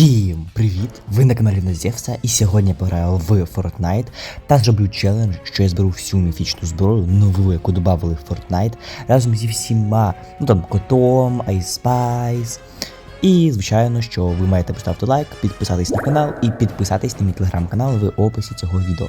Всім привіт! Ви на каналі Назєвса, і сьогодні я пограю в Fortnite та зроблю челендж, що я зберу всю міфічну зброю, нову, яку додали в Fortnite, разом зі всіма, ну там котом, Spice. І, звичайно, що ви маєте поставити лайк, підписатись на канал і підписатись на мій телеграм-канал в описі цього відео.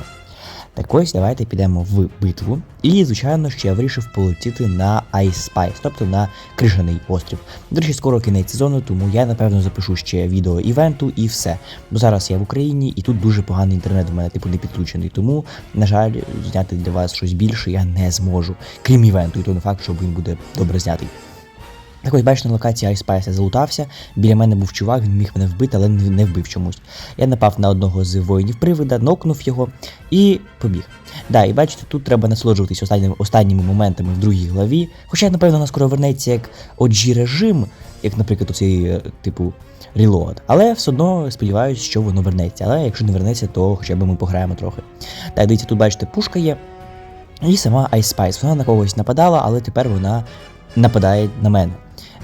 Так ось давайте підемо в битву. І, звичайно, що я вирішив полетіти на Ice Spice, тобто на крижаний острів. До речі, скоро кінець сезону, тому я напевно запишу ще відео івенту і все. Бо зараз я в Україні і тут дуже поганий інтернет в мене типу не підключений. Тому, на жаль, зняти для вас щось більше я не зможу. Крім івенту, і то не факт, що він буде добре знятий. Так ось бачите, на локації Spice я залутався. Біля мене був чувак, він міг мене вбити, але не вбив чомусь. Я напав на одного з воїнів привида, нокнув його і побіг. Да, і бачите, тут треба насолоджуватись останніми, останніми моментами в другій главі. Хоча, напевно, вона скоро вернеться як OG режим, як, наприклад, оцей, е, типу, Reload. Але все одно сподіваюся, що воно вернеться. Але якщо не вернеться, то хоча б ми пограємо трохи. Так, дивіться, тут бачите, пушка є. І сама Spice. Вона на когось нападала, але тепер вона нападає на мене.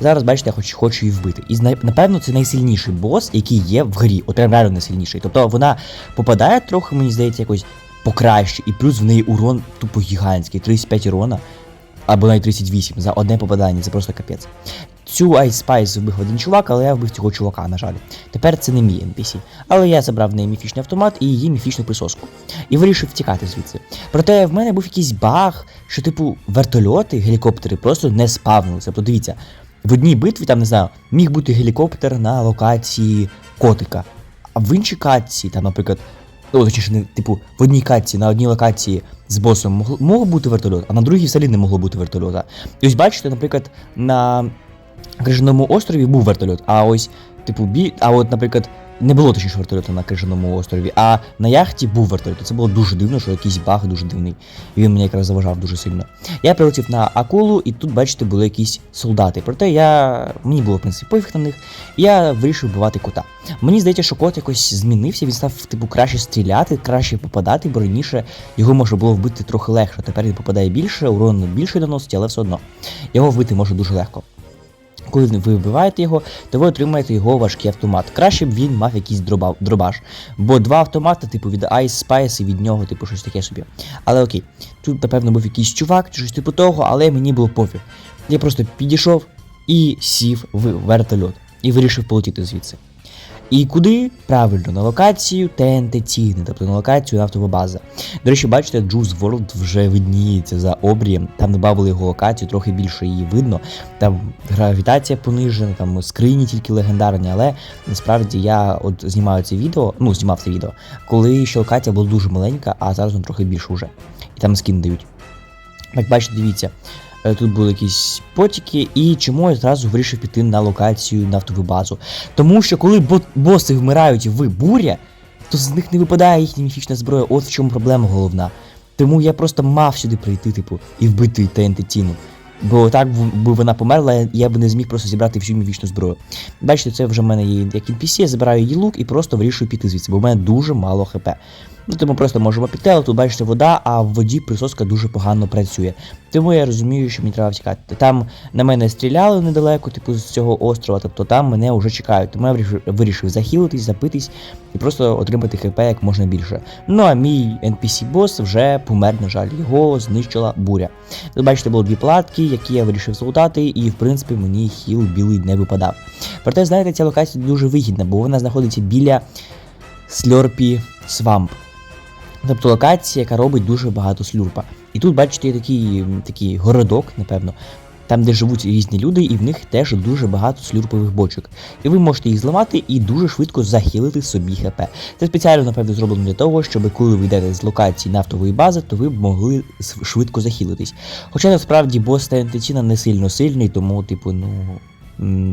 Зараз, бачите, я хоч, хочу її вбити. І напевно це найсильніший бос, який є в грі. От прям реально найсильніший. Тобто вона попадає трохи, мені здається, якось покраще, і плюс в неї урон тупо гігантський, 35 урона, або навіть 38 за одне попадання, це просто капець. Цю Ice Spice вбив один чувак, але я вбив цього чувака, на жаль. Тепер це не мій NPC. Але я забрав в неї міфічний автомат і її міфічну присоску. І вирішив втікати звідси. Проте в мене був якийсь баг, що, типу, вертольоти, гелікоптери просто не спавнилися. Тобто дивіться, в одній битві, там не знаю, міг бути гелікоптер на локації котика. А в іншій катці, там, наприклад, ну, точніше, не, типу, в одній катці, на одній локації з босом мог, мог бути вертольот, а на другій взагалі не могло бути вертольота. І ось бачите, наприклад, на крижаному острові був вертольот, а ось, типу, бі... а от, наприклад, не було точніше вертольоту на крижаному острові, а на яхті був вертольот. Це було дуже дивно, що якийсь баг дуже дивний. І він мені якраз заважав дуже сильно. Я прилетів на акулу, і тут, бачите, були якісь солдати. Проте я. Мені було, в принципі, пофіг на них. і Я вирішив вбивати кота. Мені здається, що кот якось змінився, він став, типу, краще стріляти, краще попадати, бо раніше його можна було вбити трохи легше. Тепер він попадає більше, урон більше наносить, але все одно. Його вбити може дуже легко. Коли ви вбиваєте його, то ви отримаєте його важкий автомат. Краще б він мав якийсь дроба, дробаш. Бо два автомати, типу, від Ice Spice і від нього, типу, щось таке собі. Але окей, тут, напевно, був якийсь чувак чи щось типу того, але мені було пофіг. Я просто підійшов і сів в вертольот. І вирішив полетіти звідси. І куди? Правильно, на локацію ТНТ Ціни, тобто на локацію нафтова база. До речі, бачите, Juice World вже видніється за обрієм. Там додали його локацію, трохи більше її видно. Там гравітація понижена, там скрині тільки легендарні, але насправді я от знімаю це відео, ну знімав це відео, коли ще локація була дуже маленька, а зараз вона трохи більше вже. І там скін дають. Так, бачите, дивіться. Е, Тут були якісь потіки, і чому я зразу вирішив піти на локацію нафтову базу. Тому що коли бо- боси вмирають в буря, то з них не випадає їхня міфічна зброя. От в чому проблема головна. Тому я просто мав сюди прийти, типу, і вбити ТНТ Тіну. Бо так би вона померла, я б не зміг просто зібрати всю міфічну зброю. Бачите, це вже в мене є як NPC, я забираю її лук і просто вирішую піти звідси, бо в мене дуже мало хп. Ну, тому просто можемо піти, але тут бачите вода, а в воді присоска дуже погано працює. Тому я розумію, що мені треба втікати. Там на мене стріляли недалеко, типу, з цього острова, тобто там мене вже чекають. Тому я вирішив, захилитись, запитись і просто отримати хп як можна більше. Ну а мій NPC-бос вже помер, на жаль, його знищила буря. Тут бачите, було дві платки, які я вирішив залутати, і в принципі мені хіл білий не випадав. Проте, знаєте, ця локація дуже вигідна, бо вона знаходиться біля Сльорпі Свамп. Тобто локація, яка робить дуже багато слюрпа. І тут, бачите, такий, такий городок, напевно, там, де живуть різні люди, і в них теж дуже багато слюрпових бочок. І ви можете їх зламати і дуже швидко захилити собі ХП. Це спеціально, напевно, зроблено для того, щоб коли ви йдете з локації нафтової бази, то ви б могли швидко захилитись. Хоча насправді бос Тентичина не сильно сильний, тому, типу, ну.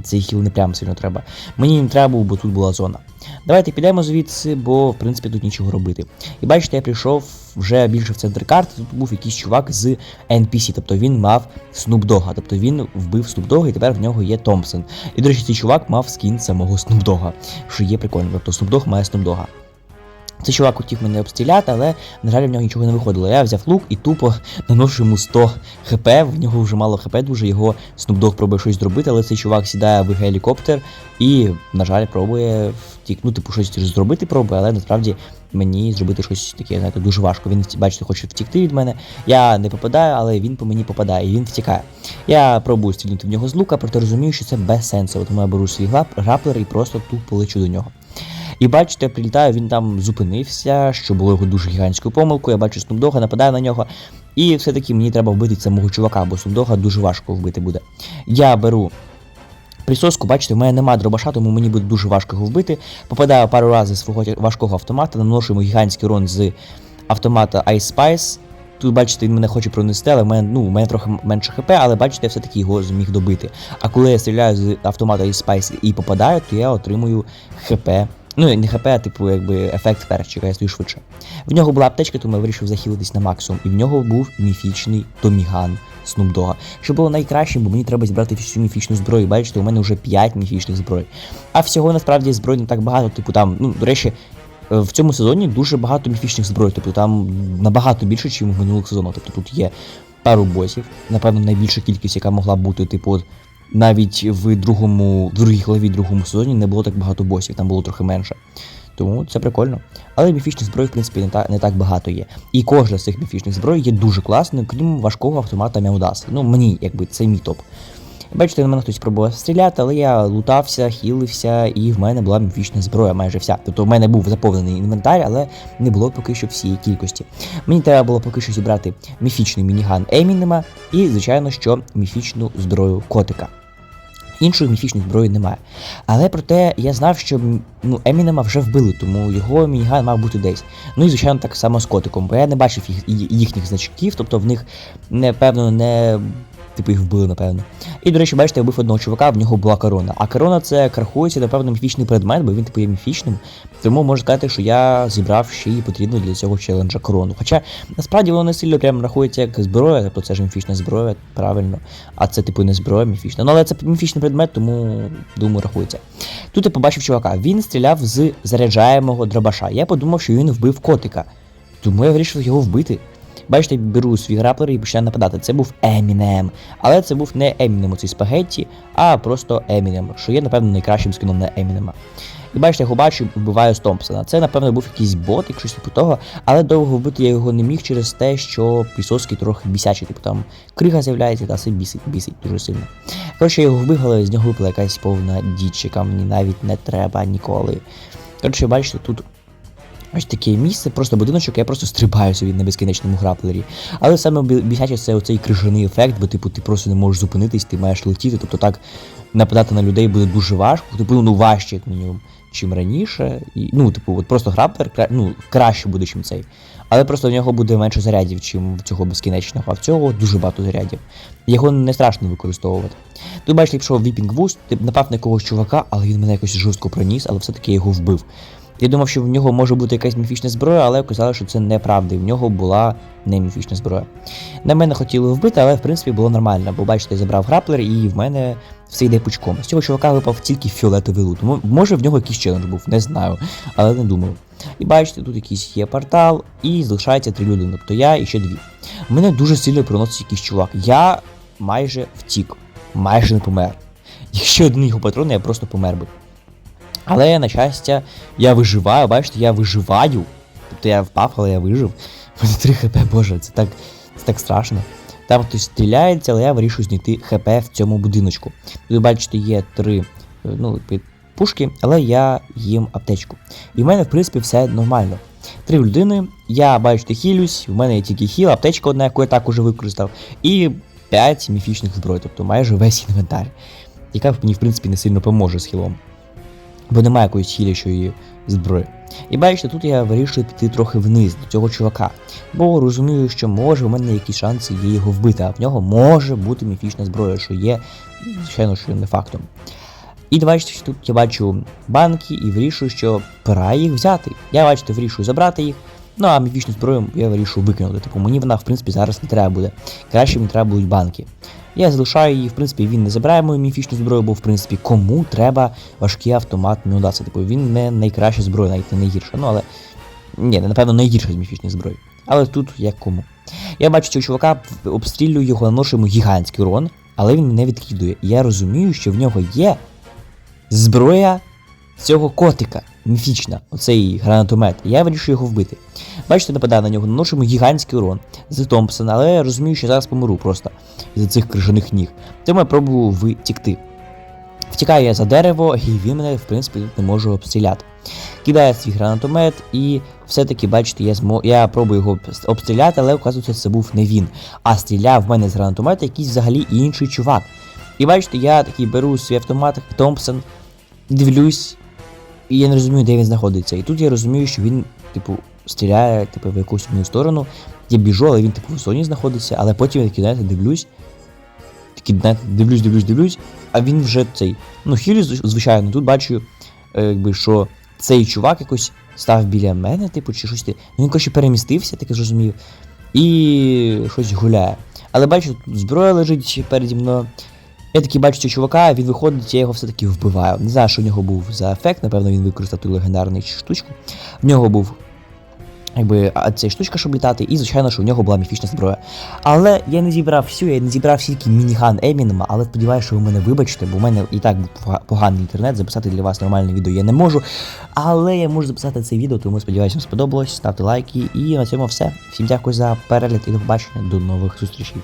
Цей хіл не прям сильно треба. Мені не треба був, бо тут була зона. Давайте підемо звідси, бо в принципі тут нічого робити. І бачите, я прийшов вже більше в центр карти. Тут був якийсь чувак з NPC, тобто він мав Dogg, тобто він вбив Dogg, і тепер в нього є Томпсон. І, до речі, цей чувак мав скін самого Dogg, що є прикольно. Тобто Dogg має Dogg. Цей чувак хотів мене обстріляти, але, на жаль, в нього нічого не виходило. Я взяв лук і тупо наношу йому 100 хп, в нього вже мало хп, дуже його Снупдог пробує щось зробити, але цей чувак сідає в гелікоптер і, на жаль, пробує втік... ну, типу, щось зробити пробує, але насправді мені зробити щось таке, знаєте, дуже важко. Він, бачите, хоче втікти від мене. Я не попадаю, але він по мені попадає, і він втікає. Я пробую стрільнути в нього з лука, проте розумію, що це безсенсово, тому я беру свій граплер і просто тупо лечу до нього. І бачите, прилітаю, він там зупинився, що було його дуже гігантською помилкою. Я бачу Снупдога, нападаю на нього. І все-таки мені треба вбити самого чувака, бо Снупдога дуже важко вбити буде. Я беру присоску, бачите, в мене немає дробаша, тому мені буде дуже важко його вбити. Попадаю пару разів свого важкого автомата, наношу йому гігантський урон з автомата Ice Spice. Тут, бачите, він мене хоче пронести, але в мене, ну, в мене трохи менше хп, але бачите, я все-таки його зміг добити. А коли я стріляю з автомата Ice Spice і попадаю, то я отримую хп. Ну, не хп, а типу, якби ефект перчика, я стою швидше. В нього була аптечка, тому я вирішив захилитись на максимум. І в нього був міфічний Томіган Снупдога. Що було найкращим, бо мені треба зібрати всю міфічну зброю. Бачите, у мене вже 5 міфічних зброй. А всього насправді зброй не так багато, типу там, ну, до речі. е, В цьому сезоні дуже багато міфічних зброй, тобто там набагато більше, ніж в минулих сезонах. Тобто тут є пару босів, напевно, найбільша кількість, яка могла бути, типу, от, навіть в другому, в другій главі другому сезоні не було так багато босів, там було трохи менше. Тому це прикольно. Але міфічних зброй, в принципі, не, та, не так багато є. І кожна з цих міфічних зброй є дуже класною, крім важкого автомата Мяудаса. Ну, мені, якби, це мій топ. Бачите, на мене хтось пробував стріляти, але я лутався, хілився, і в мене була міфічна зброя майже вся. Тобто в мене був заповнений інвентар, але не було поки що всієї кількості. Мені треба було поки що зібрати міфічний мініган Емінема і, звичайно, що міфічну зброю котика. Іншої міфічної зброї немає. Але проте я знав, що ну, Емінема вже вбили, тому його мініган мав бути десь. Ну і звичайно так само з котиком, бо я не бачив їх, їхніх значків, тобто в них напевно не. Типу їх вбили, напевно. І, до речі, бачите, я вбив одного чувака, в нього була корона. А корона це рахується, напевно, міфічний предмет, бо він типу є міфічним. Тому можна сказати, що я зібрав ще й потрібну для цього челенджа корону. Хоча насправді воно не сильно прямо рахується як зброя, тобто це ж міфічна зброя, правильно. А це типу не зброя міфічна. Ну але це міфічний предмет, тому думаю, рахується. Тут я побачив чувака. Він стріляв з заряджаємого дробаша. Я подумав, що він вбив котика. Тому я вирішив його вбити. Бачите, беру свій граплер і починаю нападати. Це був Емінем. Але це був не Емінем у цій спагетті, а просто Емінем, що є, напевно, найкращим скином на Емінема. І бачите, я його бачу, вбиваю з Томпсона. Це, напевно, був якийсь бот, якщо типу того, але довго вбити я його не міг через те, що Пісоцький трохи бісячий, типу там крига з'являється, та це бісить, бісить дуже сильно. Коротше, я його вбив, але з нього випала якась повна діч, яка мені навіть не треба ніколи. Коротше, бачите, тут Ось таке місце, просто будиночок, я просто стрибаю собі на безкінечному граплері. Але саме бі- бісяче це оцей крижаний ефект, бо типу ти просто не можеш зупинитись, ти маєш летіти, тобто так нападати на людей буде дуже важко, типу, ну важче, як мінімум, чим раніше. І, ну, типу, от просто граплер ну, краще буде, чим цей. Але просто в нього буде менше зарядів, чим в цього безкінечного, а в цього дуже багато зарядів. Його не страшно використовувати. Тут бачите, якщо Віпінг Вуст, ти напав на якогось чувака, але він мене якось жорстко проніс, але все-таки я його вбив. Я думав, що в нього може бути якась міфічна зброя, але оказалось, що це неправда, і в нього була не міфічна зброя. На мене хотіли вбити, але в принципі було нормально, бо бачите, я забрав граплер і в мене все йде пучком. З цього чувака випав тільки фіолетовий лут. Може в нього якийсь челендж був, не знаю, але не думаю. І бачите, тут якийсь є портал, і залишається три людини, тобто я і ще дві. Мене дуже сильно приносить якийсь чувак. Я майже втік, майже не помер. Якщо один його патрон, я просто помер би. Але, на щастя, я виживаю, бачите, я виживаю. Тобто я впав, але я вижив. Мене 3 хп, боже, це так, це так страшно. Там хтось стріляється, але я вирішую знайти хп в цьому будиночку. Тут, бачите, є три е, ну, пушки, але я їм аптечку. І в мене, в принципі, все нормально. Три людини, я бачите, хілюсь, в мене є тільки хіл, аптечка одна, яку я так уже використав, і 5 міфічних зброй, тобто майже весь інвентар, яка мені, в принципі, не сильно поможе з хілом бо немає якоїсь хілячої зброї. І бачите, тут я вирішую піти трохи вниз до цього чувака, бо розумію, що може у мене якісь шанси є його вбити, а в нього може бути міфічна зброя, що є, звичайно, що не фактом. І бачите, що тут я бачу банки і вирішую, що пора їх взяти. Я бачите, вирішую забрати їх. Ну а міфічну зброю я вирішую викинути. Типу мені вона, в принципі, зараз не треба буде. Краще мені треба будуть банки. Я залишаю її, в принципі, він не забирає мою міфічну зброю, бо в принципі кому треба важкий автомат Міодаса. Типу він не найкраща зброя, навіть не найгірша. Ну але Ні, напевно, найгірша з міфічних зброй. Але тут як кому. Я бачу цього чувака, обстрілюю його, наношу йому гігантський урон, але він мене відкидує. І я розумію, що в нього є зброя цього котика. Міфічна, оцей гранатомет. Я вирішую його вбити. Бачите, нападаю на нього, наношу гігантський урон з Томпсона, але я розумію, що зараз помру просто із цих крижаних ніг. Тому я пробую втікти. Втікаю я за дерево, і він мене, в принципі, тут не може обстріляти. Кидає свій гранатомет, і все-таки, бачите, я змо... я пробую його обстріляти, але оказується, це був не він. А стріляв в мене з гранатомета якийсь взагалі інший чувак. І бачите, я такий беру свій автомат, Томпсон, дивлюсь, і я не розумію, де він знаходиться. І тут я розумію, що він, типу, стріляє типу, в якусь мою сторону. Я біжу, але він, типу, в зоні знаходиться, але потім я такий, знаєте, дивлюсь. Такий, знаєте, дивлюсь, дивлюсь, дивлюсь, а він вже цей. Ну, хілі, звичайно, тут бачу, е, якби, що цей чувак якось став біля мене, типу, чи щось. Ну, він, коротше, перемістився, так я зрозумів, і щось гуляє. Але бачу, тут зброя лежить переді мною. Я такий бачу цього чувака, він виходить, я його все-таки вбиваю. Не знаю, що в нього був за ефект, напевно, він використав ту легендарну штучку. В нього був якби ця штучка, щоб літати, і звичайно, що в нього була міфічна зброя. Але я не зібрав всю, я не зібрав тільки мініган Емінема, але сподіваюся, що ви мене вибачите, бо в мене і так був поганий інтернет, записати для вас нормальне відео я не можу. Але я можу записати це відео, тому сподіваюся, вам сподобалось. Ставте лайки. І на цьому все. Всім дякую за перегляд і до побачення. До нових зустрічей.